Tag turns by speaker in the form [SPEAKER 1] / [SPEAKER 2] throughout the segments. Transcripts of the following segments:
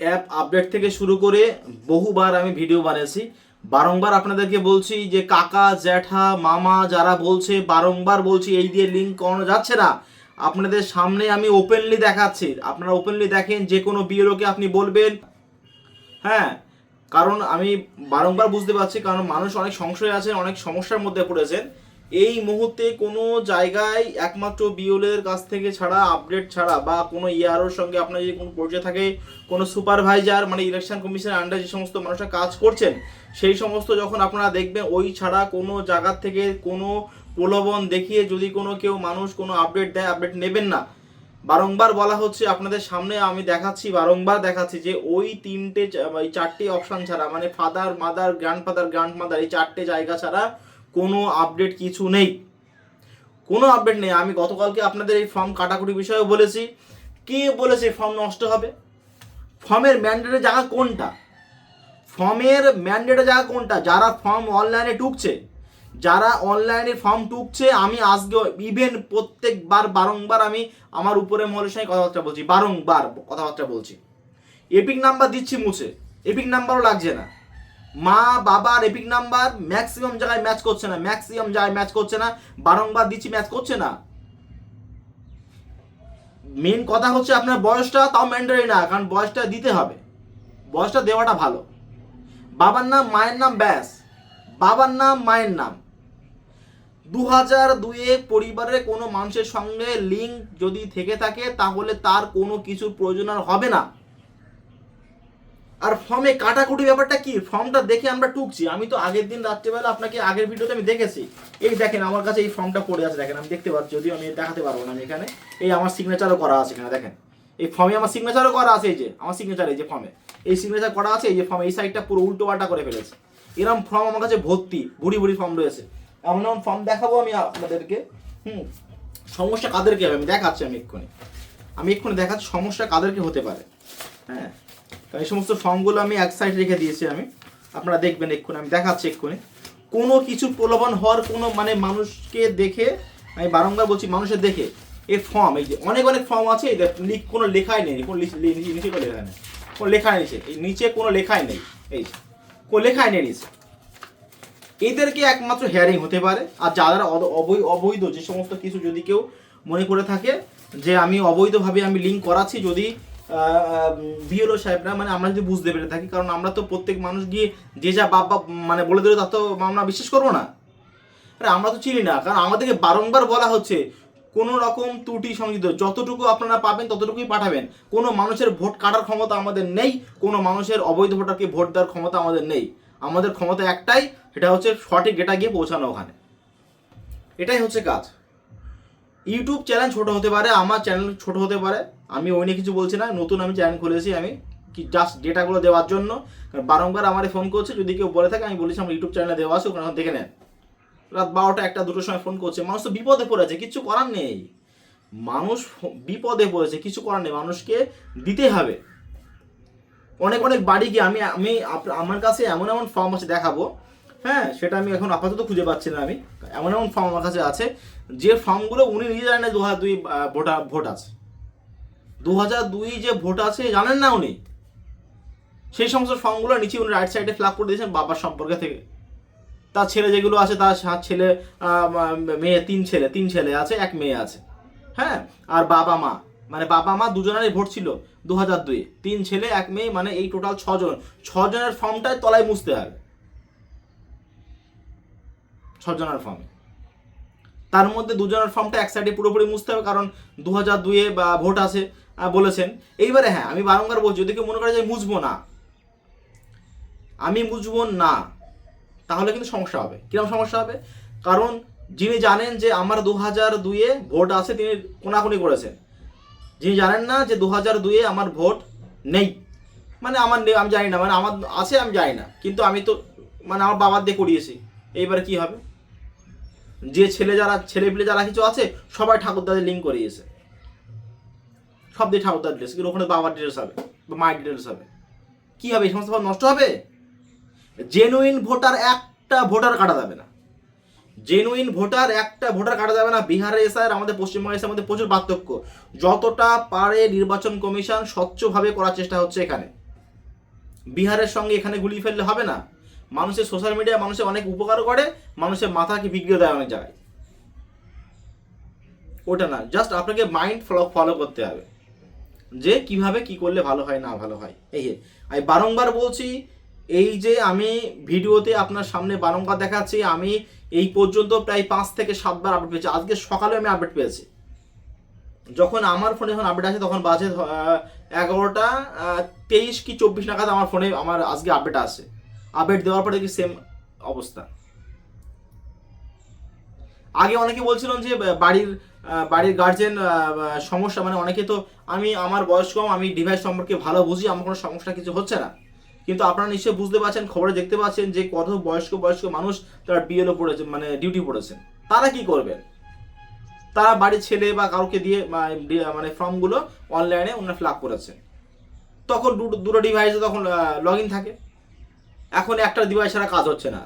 [SPEAKER 1] App update থেকে শুরু করে বহুবার আমি ভিডিও বানিয়েছি বারংবার আপনাদেরকে বলছি যে কাকা, জ্যাঠা, মামা যারা বলছে, বারংবার বলছি এই দিয়ে লিঙ্ক করানো যাচ্ছে না। আপনাদের সামনে আমি ওপেনলি দেখাচ্ছি। আপনারা ওপেনলি দেখেন, যে কোনো বিএলওকে আপনি বলবেন। হ্যাঁ কারণ আমি বারংবার বুঝতে পারছি, কারণ মানুষ অনেক সংশয় আছেন, অনেক সমস্যার মধ্যে পড়েছেন। এই মুহূর্তে কোনো জায়গায় একমাত্র বিওলের কাছ থেকে ছাড়া আপডেট ছাড়া বা কোনো ইয়ারোর সঙ্গে আপনার যদি কোনো পরিচয় থাকে, কোনো সুপারভাইজার মানে ইলেকশন কমিশনের আন্ডার যে সমস্ত মানুষরা কাজ করছেন, সেই সমস্ত যখন আপনারা দেখবেন, ওই ছাড়া কোনো জায়গার থেকে কোনো প্রলোভন দেখিয়ে যদি কোনো কেউ মানুষ কোনো আপডেট দেয় আপডেট নেবেন না। বারংবার বলা হচ্ছে, আপনাদের সামনে আমি দেখাচ্ছি, বারংবার দেখাচ্ছি যে ওই তিনটে চারটে অপশন ছাড়া মানে father mother grandfather grandmother এই চারটে জায়গা ছাড়া কোনো আপডেট কিছু নেই। কোনো আপডেট নেই। আমি গতকালকে আপনাদের এই ফর্ম কাটাকুটি বিষয়ে বলেছি। কে বলেছে ফর্ম নষ্ট হবে? ফর্মের ম্যান্ডেটের জায়গা কোনটা? ফর্মের ম্যান্ডেটের জায়গা কোনটা? যারা ফর্ম অনলাইনে টুকছে যারা অনলাইনে ফর্ম টুকছে আমি আজকে ইভেন প্রত্যেকবার, বারংবার আমি আমার উপরে মহলের সঙ্গে কথাবার্তা বলছি। বারংবার কথাবার্তা বলছি। এপিক নাম্বার দিচ্ছি মুছে। এপিক নাম্বারও লাগছে না। মা বাবার এপিক নাম্বার ম্যাক্সিমাম জায়গায় ম্যাচ করছে না। ম্যাক্সিমাম জায়গায় ম্যাচ করছে না। বারংবার দিচ্ছি ম্যাচ করছে না। মেন কথা হচ্ছে আপনার বয়সটা তাও ম্যান্ডারি না, কারণ বয়সটা দিতে হবে। বয়সটা দেওয়াটা ভালো। বাবার নাম, মায়ের নাম, ব্যাস। বাবার নাম, মায়ের নাম। দু হাজার দুয়ে পরিবারের কোনো মানুষের সঙ্গে লিঙ্ক যদি থেকে থাকে, তাহলে তার কোনো কিছুর প্রয়োজন আর হবে না। আর ফর্মে কাটাকুটি ব্যাপারটা কি? ফর্মটা দেখে আমরা টুকছি। আমি তো আগের দিন রাত্রেবেলা আপনাকে আগের ভিডিওতে আমি দেখেছি। এই দেখেন, আমার কাছে এই ফর্মটা পড়ে আছে। দেখেন, আমি দেখতে পাচ্ছি, যদিও আমি দেখাতে পারব না আমি এখানে। এই আমার সিগনেচারও করা আছে এখানে, দেখেন। এই ফর্মে আমার সিগনেচারও করা আছে এই যে, আমার সিগনেচার এই যে ফর্মে এই সিগনেচার করা আছে, এই যে ফর্মে এই সাইডটা পুরো উল্টো পাল্টা করে ফেলেছে। এরকম ফর্ম আমার কাছে ভর্তি ভুড়ি ভুড়ি ফর্ম রয়েছে। এমন এমন ফর্ম দেখাবো আমি আপনাদেরকে। হুম, সমস্যা কাদেরকে হবে? আমি দেখাচ্ছি আমি এক্ষুনি। আমি এক্ষুনি দেখাচ্ছি, সমস্যা কাদেরকে হতে পারে। হ্যাঁ। এই সমস্ত ফর্মগুলো আমি এক সাইড রেখে দিয়েছি আমি। আপনারা দেখবেন এক্ষুনি, আমি দেখাচ্ছি এক্ষুনি। কোনো কিছু প্রলোভন হওয়ার কোনো মানে মানুষকে দেখে, আমি বারংবার বলছি মানুষের দেখে এই ফর্ম এই যে অনেক অনেক ফর্ম আছে, এই কোনো লেখাই নেই, কোনো নিচে কোনো লেখা নেই। কোনো লেখা নেই। এই নিচে কোনো লেখাই নেই, এই কোনো লেখাই নেই নিচে। এদেরকে একমাত্র হেয়ারিং হতে পারে, আর যারা অবৈ- অবৈধ, যে সমস্ত কিছু যদি কেউ মনে করে থাকে, যে আমি অবৈধভাবে আমি লিঙ্ক করাচ্ছি, যদি বিএলও সাহেবরা মানে আমরা যদি বুঝতে পেরে থাকি, কারণ আমরা তো প্রত্যেক মানুষ গিয়ে যে যা বাপ বাপ মানে বলে দিল তা তো আমরা বিশ্বাস করব না। আরে আমরা তো চিনি না, কারণ আমাদেরকে বারংবার বলা হচ্ছে, কোনো রকম ত্রুটি সংযুক্ত, যতটুকু আপনারা পাবেন, ততটুকুই পাঠাবেন। কোনো মানুষের ভোট কাটার ক্ষমতা আমাদের নেই, কোনো মানুষের অবৈধ ভোটারকে ভোট দেওয়ার ক্ষমতা আমাদের নেই। আমাদের ক্ষমতা একটাই, সেটা হচ্ছে সঠিক ডেটা গিয়ে পৌঁছানো ওখানে। এটাই হচ্ছে কাজ। ইউটিউব চ্যানেল ছোট হতে পারে, আমার চ্যানেল ছোট হতে পারে। আমি ওই কিছু বলছি না, নতুন আমি চ্যানেল খুলেছি আমি, কি জাস্ট ডেটাগুলো দেওয়ার জন্য। বারংবার আমারে ফোন করছে, যদি কেউ বলে থাকে, আমি বলেছি আমার ইউটিউব চ্যানেলে দেওয়া আছে, ওখানে দেখে নেন। রাত বারোটা একটা, দুটোর সময় ফোন করছে, মানুষ তো বিপদে পড়েছে, কিছু করার নেই। মানুষ বিপদে পড়েছে, কিছু করার নেই, মানুষকে দিতে হবে। অনেক অনেক বাড়ি গিয়ে আমি আমি আমার কাছে এমন এমন ফর্ম আছে দেখাবো। হ্যাঁ সেটা আমি এখন আপাতত খুঁজে পাচ্ছি না আমি। এমন এমন ফর্ম আমার কাছে আছে যে ফর্মগুলো উনি নিজে জানেন না দু হাজার দুই ভোটা, ভোট আছে। দু হাজার দুই যে ভোট আছে, জানেন না উনি? সেই সমস্ত ফর্মগুলো নিচে উনি রাইট সাইডে ফ্ল্যাগ করে দিয়েছেন বাবার সম্পর্কে থেকে। তার ছেলে যেগুলো আছে, তার সাত ছেলে মেয়ে, তিন ছেলে তিন ছেলে আছে, এক মেয়ে আছে। হ্যাঁ? আর বাবা মা মানে বাবা মা দুজনেরই ভোট ছিল দু হাজার দুই তিন ছেলে, এক মেয়ে মানে এই টোটাল ছজন। ছজনের ফর্মটাই তলায় মুছতে হবে। ছজনের ফর্মে। তার মধ্যে দুজনের ফর্মটা এক সাইডে পুরোপুরি মুছতে হবে, কারণ দু হাজার দুইয়ে বা, ভোট আছে বলেছেন। এইবারে হ্যাঁ আমি বারংবার বলছি, যদি কেউ মনে করে যে মুছবো না, আমি মুছবো না, তাহলে কিন্তু সমস্যা হবে। কীরকম সমস্যা হবে? কারণ যিনি জানেন যে আমার দু হাজার দুইয়ে ভোট আছে তিনি কোনাকুনি করেছেন। যিনি জানেন না যে দু হাজার দুইয়ে আমার ভোট নেই। মানে আমার আমি জানি না মানে আমার আছে আমি জানি না। কিন্তু আমি তো মানে আমার বাবার দিয়ে করিয়েছি। এইবারে কি হবে? যে ছেলে যারা, ছেলে পেলে যারা কিছু আছে, সবাই ঠাকুরদাদের লিঙ্ক করিয়েছে সব দিয়ে ঠাকুরদার ডিটেলস কিন্তু ওখানে বাবার ডিটেলস হবে, বা মায়ের ডিটেলস হবে। কি হবে, এই সমস্ত নষ্ট হবে? জেনুইন ভোটার একটা ভোটার কাটা যাবে না। জেনুইন ভোটার একটা ভোটার কাটা যাবে না। বিহারে এসে আর আমাদের পশ্চিমবঙ্গে এসে মধ্যে প্রচুর পার্থক্য। যতটা পারে নির্বাচন কমিশন স্বচ্ছভাবে করার চেষ্টা হচ্ছে এখানে। বিহারের সঙ্গে এখানে গুলিয়ে ফেললে হবে না। মানুষের সোশ্যাল মিডিয়া মানুষের অনেক উপকার করে, মানুষের মাথাকে বিগড়ে দেয় অনেক জায়গায়। ওটা না জাস্ট আপনাকে মাইন্ড ফলো ফলো করতে হবে। যে কীভাবে কি করলে ভালো হয়, না ভালো হয়। এই আমি বারংবার বলছি, এই যে আমি ভিডিওতে আপনার সামনে বারংবার দেখাচ্ছি, আমি এই পর্যন্ত প্রায় পাঁচ থেকে সাতবার আপডেট পেয়েছি। আজকে সকালে আমি আপডেট পেয়েছি। যখন আমার ফোনে যখন আপডেট আসে, তখন বাজে এগারোটা তেইশ কি চব্বিশ নাগাদ আমার ফোনে আমার আজকে আপডেট আসে। আপডেট দেওয়ার পরে দেখি সেম অবস্থা। আগে অনেকে বলছিলেন যে বাড়ির বাড়ির গার্জেন সমস্যা মানে অনেকে তো আমি, আমার বয়স কম আমি ডিভাইস সম্পর্কে ভালো বুঝি, আমার কোনো সমস্যা কিছু হচ্ছে না। কিন্তু আপনারা নিশ্চয়ই বুঝতে পারছেন, খবরে দেখতে পাচ্ছেন যে, কত বয়স্ক বয়স্ক মানুষ তারা বিএলও পড়েছে মানে ডিউটি পড়েছেন তারা কি করবেন তারা বাড়ির ছেলে বা কাউকে দিয়ে মানে ফর্মগুলো অনলাইনে ওনারা ফিল আপ করেছেন তখন দুটো ডিভাইসে তখন লগ ইন থাকে। এখন একটা ডিভাইস ছাড়া কাজ হচ্ছে না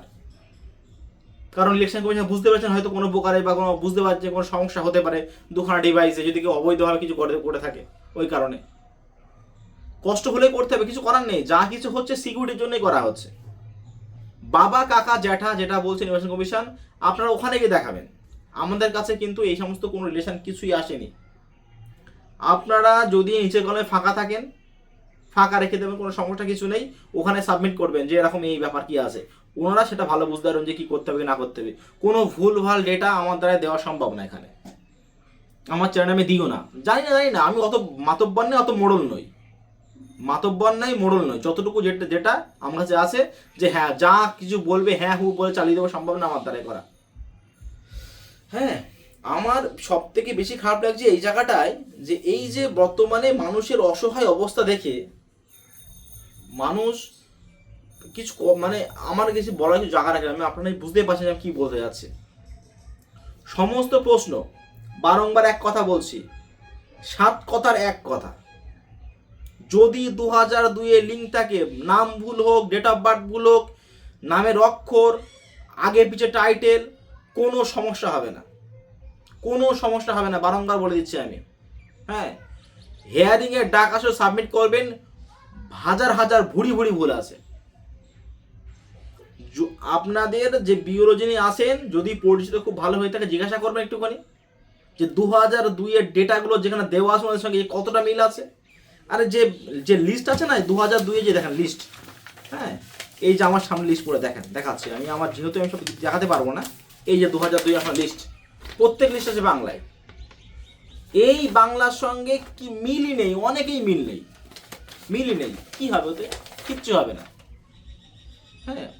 [SPEAKER 1] কারণ ইলেকশন কমিশন বুঝতে পারছেন হয়তো কোনো প্রকারে বা কোনো বুঝতে পারছে কোনো সমস্যা হতে পারে দুখানা ডিভাইসে যদি কেউ অবৈধভাবে কিছু করে করে থাকে ওই কারণে। কষ্ট হলে করতে হবে, কিছু করার নেই। যা কিছু হচ্ছে সিকিউরিটির জন্যই করা হচ্ছে। বাবা, কাকা, জ্যাঠা, যেটা বলছে নির্বাচন কমিশন আপনারা ওখানে গিয়ে দেখাবেন। আমাদের কাছে কিন্তু এই সমস্ত কোনো রিলেশন কিছুই আসেনি। আপনারা যদি নিচের কলমে ফাঁকা থাকেন ফাঁকা রেখে দেবেন, কোনো সমস্যা কিছু নেই। ওখানে সাবমিট করবেন যে এরকম এই ব্যাপার কি আছে। ওনারা সেটা ভালো বুঝতে পারবেন যে কি করতে হবে না করতে হবে। কোনো ভুল ভালো ডেটা আমার দ্বারা দেওয়া সম্ভব না এখানে। আমার চ্যানেলে আমি দিও না। জানি না জানি না। আমি অত মাতব্বর নেই, অত মোড়ল নই। মাতব্বর নাই, মোড়ল নয় যতটুকু যেটা যেটা আমার কাছে আছে যে হ্যাঁ যা কিছু বলবে হ্যাঁ হু বলে চালিয়ে দেবো সম্ভব না আমার দ্বারাই করা। হ্যাঁ আমার সব থেকে বেশি খারাপ লাগছে এই জায়গাটায় যে এই যে বর্তমানে মানুষের অসহায় অবস্থা দেখে মানুষ কিছু মানে আমার কিছু বলার কিছু জায়গা রাখে আমি আপনারা বুঝতে পারছেন আমি কি বলতে যাচ্ছি। সমস্ত প্রশ্ন, বারংবার এক কথা বলছি, সাত কথার এক কথা। যদি দু হাজার দুইয়ে লিঙ্ক থাকে, নাম ভুল হোক ডেট অফ বার্থ ভুল হোক, নামের অক্ষর আগে পিছে টাইটেল কোনো সমস্যা হবে না। কোনো সমস্যা হবে না, বারংবার বলে দিচ্ছি আমি। হ্যাঁ হেয়ারিংয়ের ডাক আসলে সাবমিট করবেন হাজার হাজার ভুড়ি ভুড়ি ভুল আছে। আপনাদের যে বিওরো যিনি আসেন যদি পরিচিত খুব ভালো হয়ে থাকে, জিজ্ঞাসা করবেন একটুখানি। যে দু হাজার দুইয়ের ডেটাগুলো যেখানে দেওয়া আছে ওদের সঙ্গে কতটা মিল আছে। আরে যে যে লিস্ট আছে না দু হাজার দুইয়ে যে দেখেন লিস্ট হ্যাঁ? এই যে আমার সামনে লিস্ট করে দেখেন, দেখাচ্ছি। আমি আমার যেহেতু আমি সব দেখাতে পারব না, এই যে দু হাজার দুই আমার লিস্ট প্রত্যেক লিস্ট আছে বাংলায়। এই বাংলার সঙ্গে কি মিলই নেই, অনেকেই মিল নেই। মিলই নেই। কি হবে ওতে? কিচ্ছু হবে না। হ্যাঁ।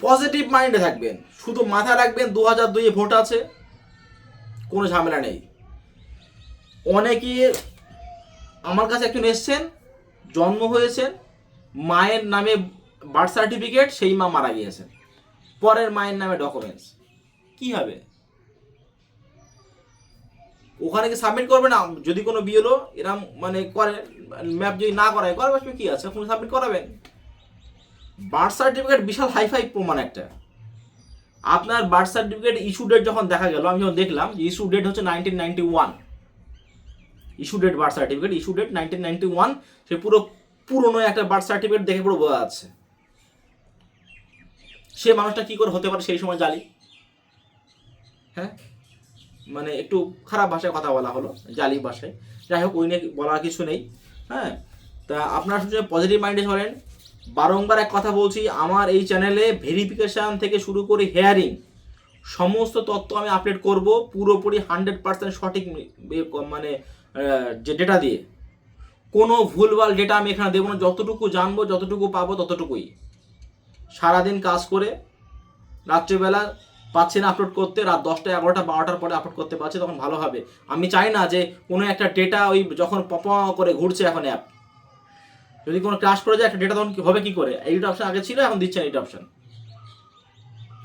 [SPEAKER 1] পজিটিভ মাইন্ডে থাকবেন। শুধু মাথা রাখবেন দু হাজার দুইয়ে ভোট আছে। কোনো ঝামেলা নেই। অনেকে আমার কাছে একজন এসছেন, জন্ম হয়েছেন, মায়ের নামে বার্থ সার্টিফিকেট সেই মা মারা গিয়েছেন। পরের মায়ের নামে ডকুমেন্টস কি হবে? ওখানে কি সাবমিট করবে না? যদি কোনো বিএলও এরম মানে করে। ম্যাপ যদি না করায় করার কি আছে? ওখানে সাবমিট করাবেন। বার্থ সার্টিফিকেট বিশাল হাইফাই প্রমাণ একটা। আপনার বার্থ সার্টিফিকেট ইস্যু ডেট যখন দেখা গেল, আমি যখন দেখলাম যে ইস্যু ডেট হচ্ছে nineteen ninety one issue date birth certificate issue date nineteen ninety one সে পুরো পুরনো একটা বার্থ সার্টিফিকেট দেখে পুরো বোঝা যাচ্ছে। সে মানুষটা কি করে হতে পারে সেই সময় জালি হ্যাঁ? মানে একটু খারাপ ভাষায় কথা বলা হলো জালি ভাষায়। যাই হোক, ওই নিয়ে বলার কিছু নেই। হ্যাঁ? তা আপনারা শুনে পজিটিভ মাইন্ডে চলেন। বারংবার এক কথা বলছি, আমার এই চ্যানেলে ভেরিফিকেশান থেকে শুরু করে হেয়ারিং সমস্ত তথ্য আমি আপডেট করব পুরোপুরি হান্ড্রেড পার্সেন্ট সঠিক মানে যে ডেটা দিয়ে। কোনো ভুলভাল ডেটা আমি এখানে দেবো না, যতটুকু জানব, যতটুকু পাবো, ততটুকুই। সারাদিন কাজ করে, রাত্রিবেলা পাচ্ছি না আপলোড করতে, রাত দশটা এগারোটা, বারোটার পরে আপলোড করতে পারছি, তখন ভালো হবে। আমি চাই না যে কোনো একটা ডেটা ওই যখন পপ করে ঘুরছে এখন অ্যাপ যদি কোনো ক্রাশ করে যায়, একটা ডেটা তখন হবে কি করে? এইটা অপশান আগে ছিল, এখন দিচ্ছে এইটা অপশান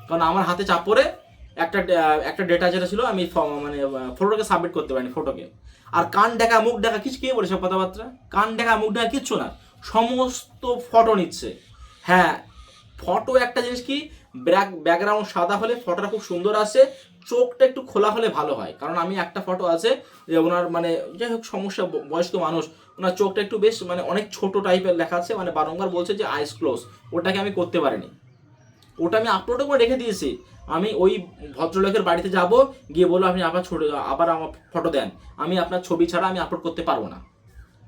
[SPEAKER 1] কারণ আমার হাতে চাপ পড়ে একটা একটা ডেটা যেটা ছিল, আমি মানে ফটোকে সাবমিট করতে পারিনি ফটোকে আর কান দেখা, মুখ দেখা, কিছু কে বলে সব কথাবার্তা? কান দেখা, মুখ দেখা, কিচ্ছু না। সমস্ত ফটো নিচ্ছে। হ্যাঁ ফটো একটা জিনিস কি? ব্যাক ব্যাকগ্রাউন্ড সাদা হলে ফটোটা খুব সুন্দর আসে, চোখটা একটু খোলা হলে ভালো হয়। কারণ আমি একটা ফটো আছে যে ওনার মানে যাই হোক, সমস্যা বয়স্ক মানুষ, ওনার চোখটা একটু বেশ মানে অনেক ছোট টাইপের লেখা আছে মানে বারংবার বলছে যে আইস ক্লোজ ওটাকে আমি করতে পারিনি। ওটা আমি আপলোডও করে রেখে দিয়েছি। আমি ওই ভদ্রলোকের বাড়িতে যাব, গিয়ে বলব, আপনি আবার ছোট, আবার আমার ফটো দেন। আমি আপনার ছবি ছাড়া আমি আপলোড করতে পারব না।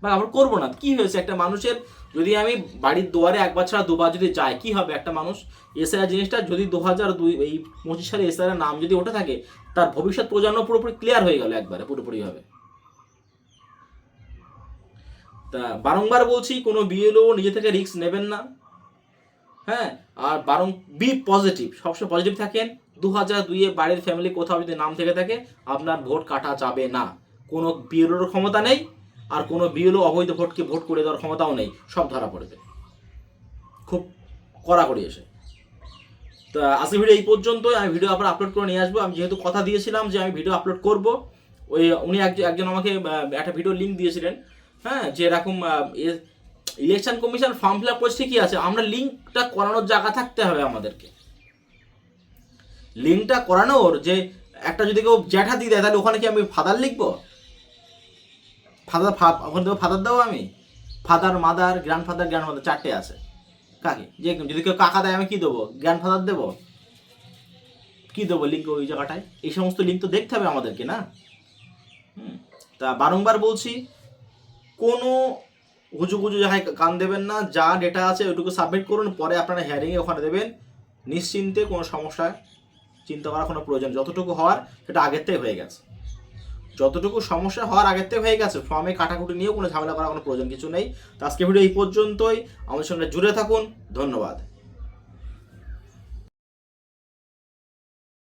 [SPEAKER 1] বা আপলোড করব না। কি হয়েছে? একটা মানুষের যদি আমি বাড়ির দুয়ারে একবার ছাড়া দুবার যদি যায় কি হবে একটা মানুষ? এসআইআর জিনিসটা যদি দু হাজার দুই, এই পঁচিশ সালে এসআইআর নাম যদি ওঠে থাকে, তার ভবিষ্যৎ প্রজন্ম পুরোপুরি ক্লিয়ার হয়ে গেল একবারে, পুরোপুরিভাবে। তা বারংবার বলছি, কোনো বিএলও নিজে থেকে রিস্ক নেবেন না। হ্যাঁ? আর বারং বি পজিটিভ সবসময় পজিটিভ থাকেন। দু হাজার দুইয়ে বাড়ির ফ্যামিলি কোথাও যদি নাম থেকে থাকে, আপনার ভোট কাটা যাবে না। কোনো বিএলওর ক্ষমতা নেই। আর কোনো বিএলও অবৈধ ভোটকে ভোট করে দেওয়ার ক্ষমতাও নেই, সব ধরা পড়বে খুব কড়াকড়ি এসে। তো আজকে ভিডিও এই পর্যন্তই আমি ভিডিও আবার আপলোড করে নিয়ে আসব। আমি যেহেতু কথা দিয়েছিলাম যে আমি ভিডিও আপলোড করব, ওই উনি একজন আমাকে একটা ভিডিও লিঙ্ক দিয়েছিলেন হ্যাঁ যে এরকম election commission form fill up করছে ঠিকই আছে? আমরা লিঙ্কটা করানোর জায়গা থাকতে হবে আমাদেরকে। লিঙ্কটা করানোর যে একটা যদি কেউ জ্যাঠা দিয়ে দেয়, তাহলে ওখানে কি আমি ফাদার লিখব? ফাদার ওখানে দেবো ফাদার দেবো আমি। Father mother grandfather grandmother চারটে আছে। কাকে? যে যদি কেউ কাকা দেয় আমি কী দেবো? গ্র্যান্ড ফাদার দেবো? কী দেবো লিঙ্ক ওই জায়গাটায়? এই সমস্ত লিঙ্ক তো দেখতে হবে আমাদেরকে, না? তা বারংবার বলছি, কোনো গুজু গুজু জায়গায় কান দেবেন না, যা ডেটা আছে ওইটুকু সাবমিট করুন, পরে আপনারা হ্যারিংয়ে ওখানে দেবেন। নিশ্চিন্তে কোনো সমস্যা চিন্তা করার কোনো প্রয়োজন যতটুকু হওয়ার সেটা আগের থেকে হয়ে গেছে। যতটুকু সমস্যা হওয়ার আগের থেকে হয়ে গেছে ফর্মে কাটাকুটি নিয়েও কোনো ঝামেলা করার কোনো প্রয়োজন কিছু নেই। তো আজকে ভিডিও এই পর্যন্তই। আমাদের সঙ্গে জুড়ে থাকুন। ধন্যবাদ।